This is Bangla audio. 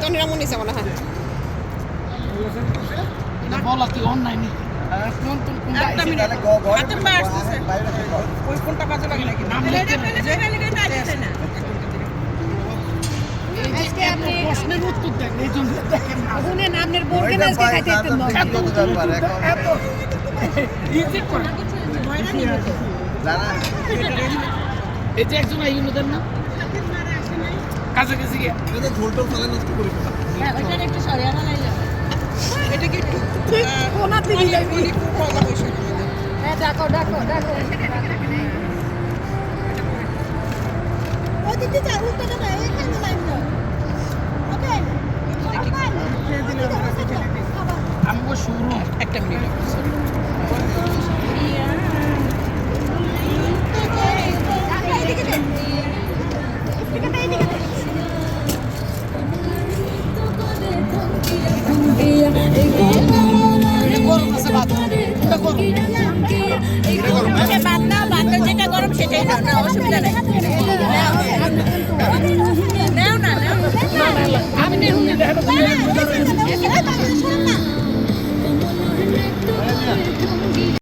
তনিরা মনে মনে হয় বলা তুই অনলাইন প্রশ্নের উত্তর দেন এই জন্য দেখেন না শুনেন আপনার বোনকে না আজকে খাইতে দিতেন না এত এত ইজি করে এই যে একজন আইগুলো দেন না? কাছে গেছে গিয়ে এটা কি একটু কোনা দিকে যাইবি একটু পয়লা বৈশাখ হ্যাঁ ডাকো ডাকো ডাকো ওদিকে যা উল্টো না এখানে লাইন দাও ওকে? আমগো শুরু একটা minute. Fica até aí, fica até